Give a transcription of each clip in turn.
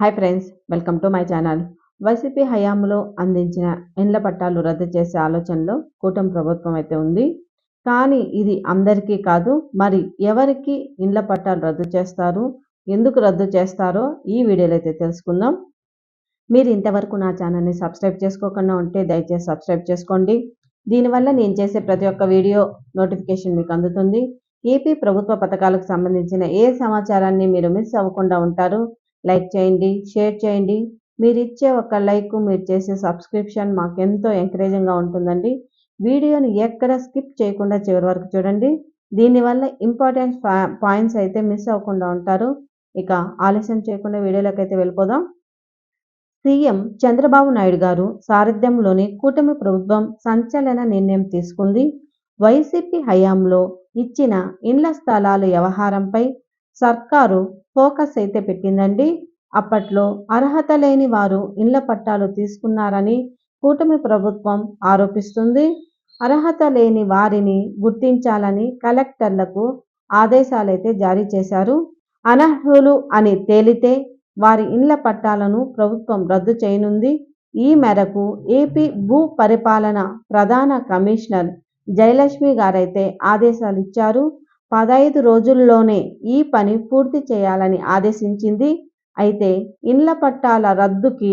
Hi friends welcome to my channel. YCP హయాంలో అందించిన ఇండ్ల పట్టాలు రద్దు చేసే ఆలోచనలో కూటమి ప్రభుత్వం అయితే ఉంది. కానీ ఇది అందరికీ కాదు మరి ఎవరికి ఇండ్ల పట్టాలు రద్దు చేస్తారు ఎందుకు రద్దు చేస్తారో ఈ వీడియోలో అయితే తెలుసుకుందాం. మీరు ఇంతవరకు నా ఛానల్ని సబ్స్క్రైబ్ చేసుకోకుండా ఉంటే దయచేసి సబ్స్క్రైబ్ చేసుకోండి. దీనివల్ల నేను చేసే ప్రతి ఒక్క వీడియో నోటిఫికేషన్ మీకు అందుతుంది. ఏపీ ప్రభుత్వ పథకాలకు సంబంధించిన ఏ సమాచారాన్ని మీరు మిస్ అవ్వకుండా ఉంటారు లైక్ చేయండి షేర్ చేయండి. మీరు ఇచ్చే ఒక లైక్ మీరు చేసే సబ్స్క్రిప్షన్ మాకు ఎంతో ఎంకరేజింగ్గా ఉంటుందండి. వీడియోని ఎక్కడ స్కిప్ చేయకుండా చివరి వరకు చూడండి. దీనివల్ల ఇంపార్టెంట్ పాయింట్స్ అయితే మిస్ అవ్వకుండా ఉంటారు. ఇక ఆలస్యం చేయకుండా వీడియోలోకి అయితే వెళ్ళిపోదాం. సీఎం చంద్రబాబు నాయుడు గారు సారథ్యంలోని కూటమి ప్రభుత్వం సంచలన నిర్ణయం తీసుకుంది. వైసీపీ హయాంలో ఇచ్చిన ఇండ్ల స్థలాల వ్యవహారంపై సర్కారు ఫోకస్ అయితే పెట్టిందండి. అప్పట్లో అర్హత లేని వారు ఇండ్ల పట్టాలు తీసుకున్నారని కూటమి ప్రభుత్వం ఆరోపిస్తుంది. అర్హత లేని వారిని గుర్తించాలని కలెక్టర్లకు ఆదేశాలైతే జారీ చేశారు. అనర్హులు అని తేలితే వారి ఇండ్ల పట్టాలను ప్రభుత్వం రద్దు చేయనుంది. ఈ మేరకు ఏపీ భూ పరిపాలన ప్రధాన కమిషనర్ జయలక్ష్మి గారైతే ఆదేశాలు ఇచ్చారు పదహైదు రోజుల్లోనే ఈ పని పూర్తి చేయాలని ఆదేశించింది. అయితే ఇండ్ల పట్టాల రద్దుకి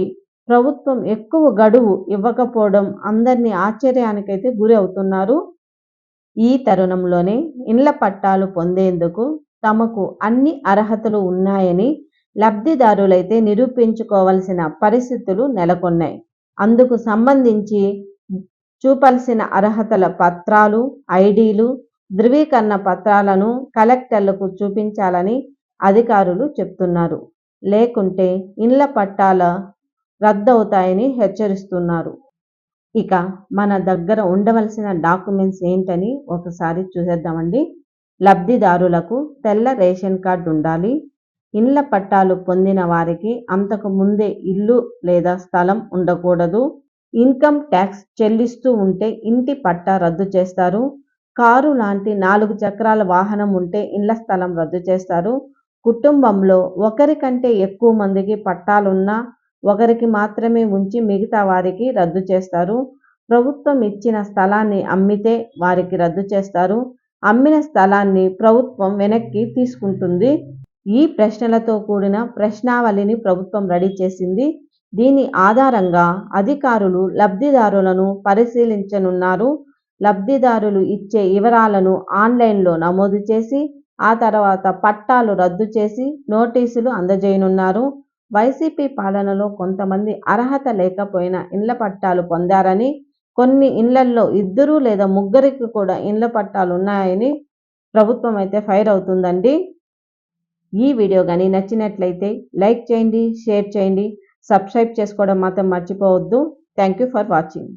ప్రభుత్వం ఎక్కువ గడువు ఇవ్వకపోవడం అందరినీ ఆశ్చర్యానికైతే గురి అవుతున్నారు. ఈ తరుణంలోనే ఇండ్ల పట్టాలు పొందేందుకు తమకు అన్ని అర్హతలు ఉన్నాయని లబ్ధిదారులైతే నిరూపించుకోవాల్సిన పరిస్థితులు నెలకొన్నాయి. అందుకు సంబంధించి చూపాల్సిన అర్హతల పత్రాలు ఐడీలు ధృవీకరణ పత్రాలను కలెక్టర్లకు చూపించాలని అధికారులు చెప్తున్నారు. లేకుంటే ఇండ్ల పట్టాల రద్దవుతాయని హెచ్చరిస్తున్నారు. ఇక మన దగ్గర ఉండవలసిన డాక్యుమెంట్స్ ఏంటని ఒకసారి చూసేద్దామండి. లబ్ధిదారులకు తెల్ల రేషన్ కార్డు ఉండాలి. ఇండ్ల పట్టాలు పొందిన వారికి అంతకు ముందే ఇల్లు లేదా స్థలం ఉండకూడదు. ఇన్కమ్ ట్యాక్స్ చెల్లిస్తూ ఉంటే ఇంటి పట్టా రద్దు చేస్తారు. కారు లాంటి నాలుగు చక్రాల వాహనం ఉంటే ఇండ్ల స్థలం రద్దు చేస్తారు. కుటుంబంలో ఒకరికంటే ఎక్కువ మందికి పట్టాలున్నా ఒకరికి మాత్రమే ఉంచి మిగతా వారికి రద్దు చేస్తారు. ప్రభుత్వం ఇచ్చిన స్థలాన్ని అమ్మితే వారికి రద్దు చేస్తారు. అమ్మిన స్థలాన్ని ప్రభుత్వం వెనక్కి తీసుకుంటుంది. ఈ ప్రశ్నలతో కూడిన ప్రశ్నావళిని ప్రభుత్వం రెడీ చేసింది. దీని ఆధారంగా అధికారులు లబ్ధిదారులను పరిశీలించనున్నారు. లబ్ధిదారులు ఇచ్చే వివరాలను ఆన్లైన్లో నమోదు చేసి ఆ తర్వాత పట్టాలు రద్దు చేసి నోటీసులు అందజేయనున్నారు. వైసీపీ పాలనలో కొంతమంది అర్హత లేకపోయినా ఇండ్ల పట్టాలు పొందారని కొన్ని ఇళ్ళల్లో ఇద్దరు లేదా ముగ్గురికి కూడా ఇండ్ల పట్టాలు ఉన్నాయని ప్రభుత్వం అయితే ఫైర్ అవుతుందండి. ఈ వీడియో కానీ నచ్చినట్లయితే లైక్ చేయండి షేర్ చేయండి సబ్స్క్రైబ్ చేసుకోవడం మాత్రం మర్చిపోవద్దు. Thank you for watching.